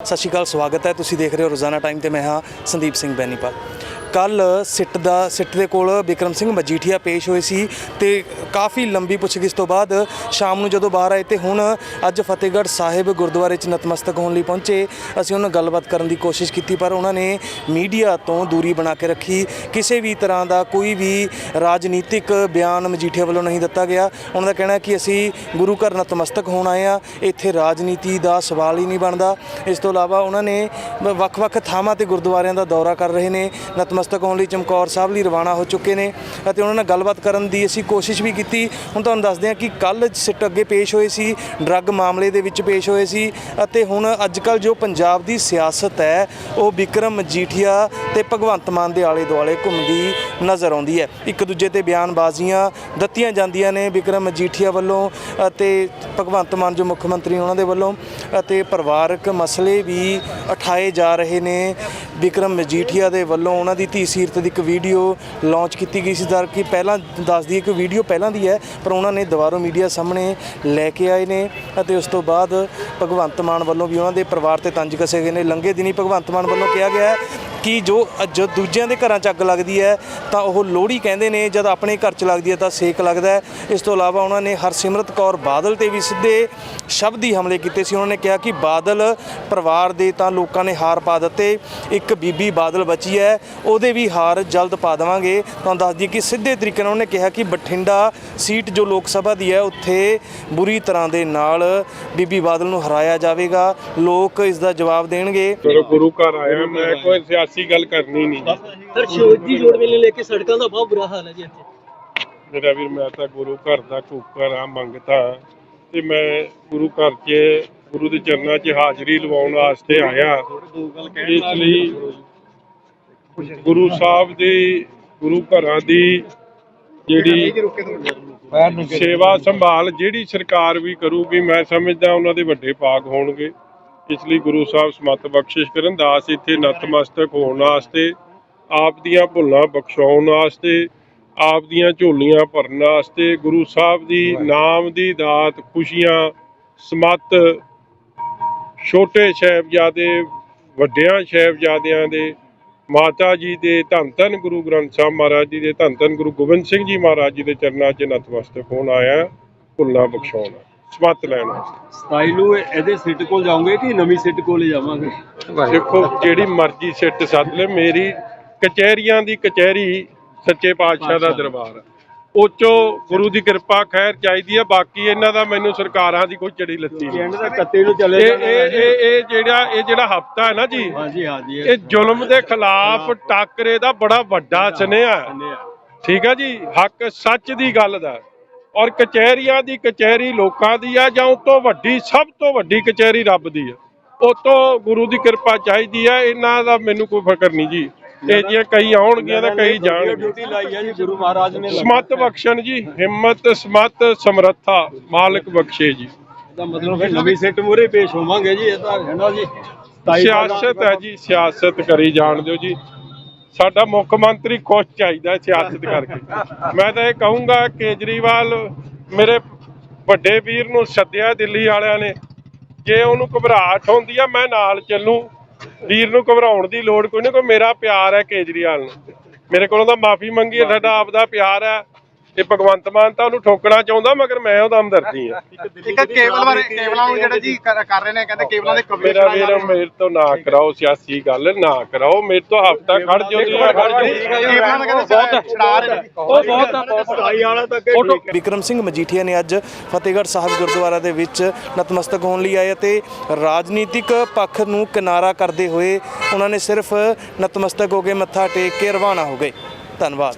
ਸਤਿ ਸ਼੍ਰੀ ਅਕਾਲ, ਸਵਾਗਤ ਹੈ। ਤੁਸੀਂ ਦੇਖ ਰਹੇ ਹੋ ਰੋਜ਼ਾਨਾ ਟਾਈਮ ਤੇ ਮੈਂ ਹਾਂ ਸੰਦੀਪ ਸਿੰਘ ਬੈਨੀਪਾਲ। ਕੱਲ ਸਿੱਟ ਦਾ ਸਿੱਟ ਦੇ ਕੋਲ ਵਿਕਰਮ ਸਿੰਘ ਮਜੀਠੀਆ ਪੇਸ਼ ਹੋਏ ਸੀ ਤੇ ਕਾਫੀ ਲੰਬੀ ਪੁੱਛਗਿੱਛ ਤੋਂ ਬਾਅਦ ਸ਼ਾਮ ਨੂੰ ਜਦੋਂ ਬਾਹਰ ਆਏ ਤੇ ਹੁਣ ਅੱਜ ਫਤਿਹਗੜ੍ਹ ਸਾਹਿਬ ਗੁਰਦੁਆਰੇ 'ਚ ਨਤਮਸਤਕ ਹੋਣ ਲਈ ਪਹੁੰਚੇ। ਅਸੀਂ ਉਹਨਾਂ ਨਾਲ ਗੱਲਬਾਤ ਕਰਨ ਦੀ ਕੋਸ਼ਿਸ਼ ਕੀਤੀ, ਪਰ ਉਹਨਾਂ ਨੇ ਮੀਡੀਆ ਤੋਂ ਦੂਰੀ ਬਣਾ ਕੇ ਰੱਖੀ। ਕਿਸੇ ਵੀ ਤਰ੍ਹਾਂ ਦਾ ਕੋਈ ਵੀ ਰਾਜਨੀਤਿਕ ਬਿਆਨ ਮਜੀਠੀਆ ਵੱਲੋਂ ਨਹੀਂ ਦਿੱਤਾ ਗਿਆ। ਉਹਨਾਂ ਦਾ ਕਹਿਣਾ ਕਿ ਅਸੀਂ ਗੁਰੂ ਘਰ ਨਤਮਸਤਕ ਹੋਣ ਆਏ ਆ ਇੱਥੇ ਰਾਜਨੀਤੀ ਦਾ ਸਵਾਲ ਹੀ ਨਹੀਂ ਬਣਦਾ। ਇਸ ਤੋਂ ਇਲਾਵਾ ਉਹਨਾਂ ਨੇ ਵ- ਵੱਖ-ਵੱਖ ਥਾਵਾਂ ਤੇ ਗੁਰਦੁਆਰਿਆਂ ਦਾ ਦੌਰਾ ਕਰ ਰਹੇ ਨੇ। ਨਤਮਸਤਕ ਹੋਣ ਲਈ ਚਮਕੌਰ ਸਾਹਿਬ ਲਈ ਰਵਾਨਾ ਹੋ ਚੁੱਕੇ ਨੇ ਅਤੇ ਉਹਨਾਂ ਨਾਲ ਗੱਲਬਾਤ ਕਰਨ ਦੀ ਅਸੀਂ ਕੋਸ਼ਿਸ਼ ਵੀ ਕੀਤੀ। ਹੁਣ ਤੁਹਾਨੂੰ ਦੱਸਦੇ ਹਾਂ ਕਿ ਕੱਲ ਸਿੱਟ ਅੱਗੇ ਪੇਸ਼ ਹੋਏ ਸੀ, ਡਰੱਗ ਮਾਮਲੇ ਦੇ ਵਿੱਚ ਪੇਸ਼ ਹੋਏ ਸੀ ਅਤੇ ਹੁਣ ਅੱਜ ਅੱਜਕੱਲ ਜੋ ਪੰਜਾਬ ਦੀ ਸਿਆਸਤ ਹੈ, ਉਹ ਵਿਕਰਮ ਮਜੀਠੀਆ ਤੇ ਭਗਵੰਤ ਮਾਨ ਦੇ ਆਲੇ ਦੁਆਲੇ ਘੁੰਮਦੀ ਨਜ਼ਰ ਆਉਂਦੀ ਹੈ। ਇੱਕ ਦੂਜੇ ਤੇ ਬਿਆਨਬਾਜ਼ੀਆਂ ਦਿੱਤੀਆਂ ਜਾਂਦੀਆਂ ਨੇ ਵਿਕਰਮ ਮਜੀਠੀਆ ਵੱਲੋਂ ਅਤੇ ਭਗਵੰਤ ਮਾਨ ਜੋ ਮੁੱਖ ਮੰਤਰੀ ਉਹਨਾਂ ਦੇ ਵੱਲੋਂ ਅਤੇ ਪਰਿਵਾਰਕ ਮਸਲੇ ਵੀ ਉਠਾਏ ਜਾ ਰਹੇ ਨੇ। ਵਿਕਰਮ ਮਜੀਠੀਆ ਦੇ ਵੱਲੋਂ ਉਹਨਾਂ ਦੀ ਧੀ ਸੀਰਤ ਦੀ ਇੱਕ ਵੀਡੀਓ ਲਾਂਚ ਕੀਤੀ ਗਈ ਸੀ। ਦਰ ਕਿ ਪਹਿਲਾਂ ਦੱਸਦੀ ਹੈ ਕਿ ਵੀਡੀਓ ਪਹਿਲਾਂ ਦੀ ਹੈ, ਪਰ ਉਹਨਾਂ ਨੇ ਦੁਬਾਰਾ ਮੀਡੀਆ ਸਾਹਮਣੇ ਲੈ ਕੇ ਆਏ ਨੇ ਅਤੇ ਉਸ ਤੋਂ ਬਾਅਦ ਭਗਵੰਤ ਮਾਨ ਵੱਲੋਂ ਵੀ ਉਹਨਾਂ ਦੇ ਪਰਿਵਾਰ ਤੇ ਤੰਜ ਕਸੇ ਗਏ ਨੇ। ਲੰਘੇ ਦਿਨੀ ਭਗਵੰਤ ਮਾਨ ਵੱਲੋਂ ਕਿਹਾ ਗਿਆ ਕਿ ਜੋ ਜੋ ਦੂਜਿਆਂ ਦੇ ਘਰਾਂ 'ਚ ਅੱਗ ਲੱਗਦੀ ਹੈ, ਤਾਂ ਉਹ ਲੋਹੜੀ ਕਹਿੰਦੇ ਨੇ, ਜਦ ਆਪਣੇ ਘਰ 'ਚ ਲੱਗਦੀ ਹੈ ਤਾਂ ਸੇਕ ਲੱਗਦਾ ਹੈ। ਇਸ ਤੋਂ ਇਲਾਵਾ ਉਹਨਾਂ ਨੇ ਹਰਸਿਮਰਤ ਕੌਰ ਬਾਦਲ ਤੇ ਵੀ ਸਿੱਧੇ ਸ਼ਬਦੀ ਹਮਲੇ ਕੀਤੇ ਸੀ। ਉਹਨਾਂ ਨੇ ਕਿਹਾ ਕਿ ਬਾਦਲ ਪਰਿਵਾਰ ਦੇ ਤਾਂ ਲੋਕਾਂ ਨੇ ਹਾਰ ਪਾ ਦਿੱਤੇ, ਇੱਕ ਬੀਬੀ ਬਾਦਲ ਬਚੀ ਹੈ, ਉਹਦੇ ਵੀ ਹਾਰ ਜਲਦ ਪਾ ਦੇਵਾਂਗੇ। ਤੁਹਾਨੂੰ ਦੱਸ ਦਈਏ ਕਿ ਸਿੱਧੇ ਤਰੀਕੇ ਨਾਲ ਉਹਨੇ ਕਿਹਾ ਕਿ ਬਠਿੰਡਾ ਸੀਟ ਜੋ ਲੋਕ ਸਭਾ ਦੀ ਹੈ, ਉੱਥੇ ਬੁਰੀ ਤਰ੍ਹਾਂ ਦੇ ਨਾਲ ਬੀਬੀ ਬਾਦਲ ਨੂੰ ਹਰਾਇਆ ਜਾਵੇਗਾ। ਲੋਕ ਇਸ ਦਾ ਜਵਾਬ ਦੇਣਗੇ। ਗੁਰੂ ਘਰ ਆਇਆ, ਮੈਂ ਕੋਈ ਸਿਆਸੀ ਗੱਲ ਕਰਨੀ ਨਹੀਂ। ਸਰ ਸ਼ਿਵਜੀ ਜੋੜ ਮੇਲੇ ਲੈ ਕੇ ਸੜਕਾਂ ਦਾ ਬਹੁਤ ਬੁਰਾ ਹਾਲ ਹੈ ਜੀ ਇੱਥੇ। ਮੇਰਾ ਵੀਰ ਮੈਂ ਤਾਂ ਗੁਰੂ ਘਰ ਦਾ ਕੂਕਰ ਆ ਮੰਗਤਾ ਤੇ ਮੈਂ ਗੁਰੂ ਘਰ 'ਚ ਗੁਰੂ ਦੇ ਚਰਨਾਂ 'ਚ ਹਾਜ਼ਰੀ ਲਵਾਉਣ ਵਾਸਤੇ ਆਇਆ। ਇਸ ਲਈ ਗੁਰੂ ਸਾਹਿਬ ਦੀ ਗੁਰੂ ਘਰਾਂ ਦੀ ਜਿਹੜੀ ਸੇਵਾ ਸੰਭਾਲ ਜਿਹੜੀ ਸਰਕਾਰ ਵੀ ਕਰੂਗੀ ਮੈਂ ਸਮਝਦਾ ਉਹਨਾਂ ਦੇ ਵੱਡੇ ਭਾਗ ਹੋਣਗੇ। ਇਸ ਲਈ ਗੁਰੂ ਸਾਹਿਬ ਸਮਤ ਬਖਸ਼ਿਸ਼ ਕਰਨ ਦਾਸ ਇੱਥੇ ਨਤਮਸਤਕ ਹੋਣ ਵਾਸਤੇ ਆਪ ਦੀਆਂ ਭੁੱਲਾਂ ਬਖਸ਼ਾਉਣ ਵਾਸਤੇ ਆਪ ਦੀਆਂ ਝੋਲੀਆਂ ਭਰਨ ਵਾਸਤੇ ਗੁਰੂ ਸਾਹਿਬ ਦੀ ਨਾਮ ਦੀ ਦਾਤ ਖੁਸ਼ੀਆਂ ਸਮਤ ਛੋਟੇ ਸਾਹਿਬਜ਼ਾਦੇ ਵੱਡਿਆਂ ਸਾਹਿਬਜ਼ਾਦਿਆਂ ਦੇ ਮਾਤਾ ਜੀ ਦੇ ਧੰਨ ਧੰਨ ਗੁਰੂ ਗ੍ਰੰਥ ਸਾਹਿਬ ਮਹਾਰਾਜ ਜੀ ਦੇ ਧੰਨ ਧੰਨ ਗੁਰੂ ਗੋਬਿੰਦ ਸਿੰਘ ਜੀ ਮਹਾਰਾਜ ਜੀ ਦੇ ਚਰਨਾਂ 'ਚ ਨਤਮਸਤਕ ਹੋਣ ਆਇਆ ਭੁੱਲਾਂ ਬਖਸ਼ਾਉਣ। ਸਮਤ ਲੈਣ। ਵਾਸਤੇ 27 ਨੂੰ ਇਹਦੇ ਸਿੱਟ ਕੋਲ ਜਾਓਗੇ ਕਿ ਨਵੀਂ ਸਿੱਟ ਕੋਲ ਹੀ ਜਾਵਾਂਗੇ? ਦੇਖੋ ਜਿਹੜੀ ਮਰਜ਼ੀ ਸਿੱਟ ਸੱਦ ਲੈ। ਮੇਰੀ ਕਚਹਿਰੀਆਂ ਦੀ ਕਚਹਿਰੀ ਸੱਚੇ ਪਾਤਸ਼ਾਹ ਦਾ ਦਰਬਾਰ। ਉਚੋ ਗੁਰੂ ਦੀ ਕਿਰਪਾ ਖੈਰ ਚਾਹੀਦੀ ਹੈ ਬਾਕੀ ਇਹਨਾਂ ਦਾ ਮੈਨੂੰ ਸਰਕਾਰਾਂ ਦੀ ਕੋਈ ਚੜੀ ਲੱਤੀ ਨਹੀਂ। ਐਂਡ ਦਾ ਕੱਤੇ ਨੂੰ ਚਲੇ ਇਹ ਇਹ ਇਹ ਇਹ ਜਿਹੜਾ ਇਹ ਜਿਹੜਾ ਹਫਤਾ ਹੈ ਨਾ ਜੀ ਹਾਂਜੀ ਹਾਂਜੀ ਇਹ ਜ਼ੁਲਮ ਦੇ ਖਿਲਾਫ ਟਾਕਰੇ ਦਾ ਬੜਾ ਵੱਡਾ ਸੁਨੇਹਾ ਹੈ। ਠੀਕ ਹੈ ਜੀ? ਹੱਕ ਸੱਚ ਦੀ ਗੱਲ ਦਾ। ਔਰ ਕਚਹਿਰੀਆਂ ਦੀ ਕਚਹਿਰੀ ਲੋਕਾਂ ਦੀ ਆ ਜਾਂ ਉਸ ਤੋਂ ਵੱਡੀ ਸਭ ਤੋਂ ਵੱਡੀ ਕਚਹਿਰੀ ਰੱਬ ਦੀ ਆ। ਉਹ ਤੋਂ ਗੁਰੂ ਦੀ ਕਿਰਪਾ ਚਾਹੀਦੀ ਆ ਇਹਨਾਂ ਦਾ ਮੈਨੂੰ ਕੋਈ ਫਿਕਰ ਨਹੀਂ ਜੀ। ਇਹ ਜੇ ਕਈ ਆਉਣਗੀਆਂ ਤਾਂ ਕਈ ਜਾਣਗੇ ਡਿਊਟੀ ਲਾਈ ਹੈ ਜੀ ਗੁਰੂ ਮਹਾਰਾਜ ਨੇ ਸਮਤ ਬਖਸ਼ਣ ਜੀ ਹਿੰਮਤ ਸਮਤ ਸਮਰੱਥਾ ਮਾਲਕ ਬਖਸ਼ੇ ਜੀ। ਦਾ ਮਤਲਬ ਫਿਰ ਨਵੀਂ ਸਿੱਟ ਮੂਰੇ ਪੇਸ਼ ਹੋਵਾਂਗੇ ਜੀ ਇਹ ਤਾਂ ਹੈ ਨਾ ਜੀ। 27 ਸਿਆਸਤ ਹੈ ਜੀ ਸਿਆਸਤ ਕਰੀ ਜਾਣ ਦਿਓ ਜੀ। ਸਾਡਾ ਮੁੱਖ ਮੰਤਰੀ ਖੁਸ਼ ਚਾਹੀਦਾ ਸਿਆਸਤ ਕਰਕੇ। ਮੈਂ ਤਾਂ ਇਹ ਕਹੂੰਗਾ, ਕੇਜਰੀਵਾਲ ਮੇਰੇ ਵੱਡੇ ਵੀਰ ਨੂੰ ਸੱਦਿਆ ਦਿੱਲੀ ਵਾਲਿਆਂ ਨੇ। ਜੇ ਉਹਨੂੰ ਘਬਰਾਹਟ ਹੁੰਦੀ ਆ, ਮੈਂ ਨਾਲ ਚੱਲੂ। ਵੀਰ ਨੂੰ ਘਬਰਾਉਣ ਦੀ ਲੋੜ ਕੋਈ ਨਹੀਂ, ਕੋਈ ਮੇਰਾ ਪਿਆਰ ਹੈ ਕੇਜਰੀਵਾਲ ਨੂੰ। ਮੇਰੇ ਕੋਲੋਂ ਤਾਂ ਮਾਫੀ ਮੰਗੀ ਹੈ, ਸਾਡਾ ਆਪਦਾ ਪਿਆਰ ਹੈ। ਤੇ ਭਗਵੰਤ ਮਾਨ ਤਾਂ ਉਹਨੂੰ ਠੋਕਣਾ ਚਾਹੁੰਦਾ ਮਗਰ ਮੈਂ ਉਹਦਾ ਹਮਦਰਦੀ ਆ ਇੱਕ ਕੇਬਲ ਬਾਰੇ ਕੇਬਲਾਂ ਨੂੰ ਜਿਹੜਾ ਜੀ ਕਰ ਕਰ ਰਹੇ ਨੇ ਕਹਿੰਦੇ ਕੇਬਲਾਂ ਦੇ ਕਬਜ਼ੇ ਮੇਰਾ ਵੀਰ। ਮੇਰੇ ਤੋਂ ਨਾ ਕਰਾਓ ਸਿਆਸੀ ਗੱਲ ਨਾ ਕਰਾਓ। ਮੇਰੇ ਤੋਂ ਹਫਤਾ ਖੜ ਜਾਓ ਜੀ ਖੜ ਜਾਓ। ਕੇਬਲਾਂ ਦਾ ਕਹਿੰਦੇ ਛੜਾ ਰਹੇ ਨੇ। ਉਹ ਬਹੁਤ ਬਹੁਤ 27 ਵਾਲਾ ਤੱਕ ਵਿਕਰਮ ਸਿੰਘ ਮਜੀਠੀਆ ਨੇ ਅੱਜ ਫਤਿਹਗੜ੍ਹ ਸਾਹਿਬ ਗੁਰਦੁਆਰਾ ਦੇ ਵਿੱਚ ਨਤਮਸਤਕ ਹੋਣ ਲਈ ਆਏ ਅਤੇ ਰਾਜਨੀਤਿਕ ਪੱਖ ਨੂੰ ਕਿਨਾਰਾ ਕਰਦੇ ਹੋਏ ਉਹਨਾਂ ਨੇ ਸਿਰਫ ਨਤਮਸਤਕ ਹੋ ਕੇ ਮੱਥਾ ਟੇਕ ਕੇ ਰਵਾਨਾ ਹੋ ਗਏ। ਧੰਨਵਾਦ।